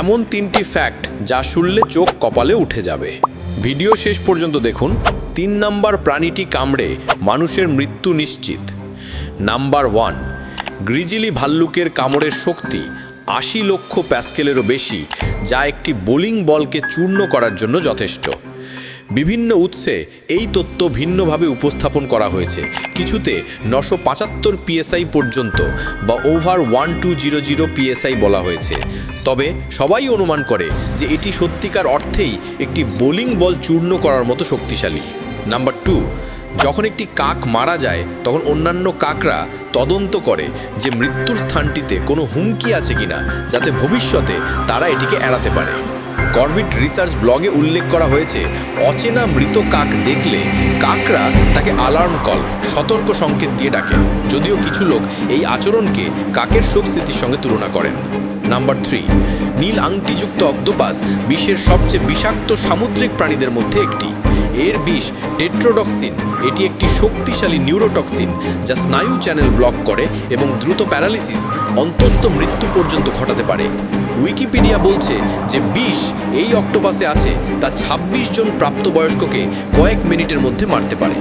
এমন তিনটি ফ্যাক্ট যা শুনলে চোখ কপালে উঠে যাবে। ভিডিও শেষ পর্যন্ত দেখুন, তিন নাম্বার প্রাণীটি কামড়ে মানুষের মৃত্যু নিশ্চিত। নাম্বার ওয়ান গ্রিজিলি ভাল্লুকের কামড়ের শক্তি আশি লক্ষ প্যাস্কেলেরও বেশি, যা একটি বোলিং বলকে চূর্ণ করার জন্য যথেষ্ট। বিভিন্ন উৎসে এই তথ্য ভিন্নভাবে উপস্থাপন করা হয়েছে। কিছুতে নশো পঁচাত্তর পিএসআই পর্যন্ত বা over one two zero zero PSI বলা হয়েছে। তবে সবাই অনুমান করে যে এটি সত্যিকার অর্থেই একটি বোলিং বল চূর্ণ করার মতো শক্তিশালী। নাম্বার টু, যখন একটি কাক মারা যায়, তখন অন্যান্য কাকরা তদন্ত করে যে মৃত্যুর স্থানটিতে কোনো হুমকি আছে কিনা, যাতে ভবিষ্যতে তারা এটিকে এড়াতে পারে। করভিড রিসার্চ ব্লগে উল্লেখ করা হয়েছে, অচেনা মৃত কাক দেখলে কাকরা তাকে অ্যালার্ম কল, সতর্ক সংকেত দিয়ে ডাকে। যদিও কিছু লোক এই আচরণকে কাকের শোক স্মৃতির সঙ্গে তুলনা করেন। নাম্বার থ্রি, নীল আংটিযুক্ত অক্টোপাস বিশ্বের সবচেয়ে বিষাক্ত সামুদ্রিক প্রাণীদের মধ্যে একটি। এর বিষ টেট্রোডক্সিন, এটি একটি শক্তিশালী নিউরোটক্সিন যা স্নায়ু চ্যানেল ব্লক করে এবং দ্রুত প্যারালিসিস, অন্তস্থ মৃত্যু পর্যন্ত ঘটাতে পারে। উইকিপিডিয়া বলছে যে বিষ এই অক্টোপাসে আছে, তা ২৬ জন প্রাপ্তবয়স্ককে কয়েক মিনিটের মধ্যে মারতে পারে।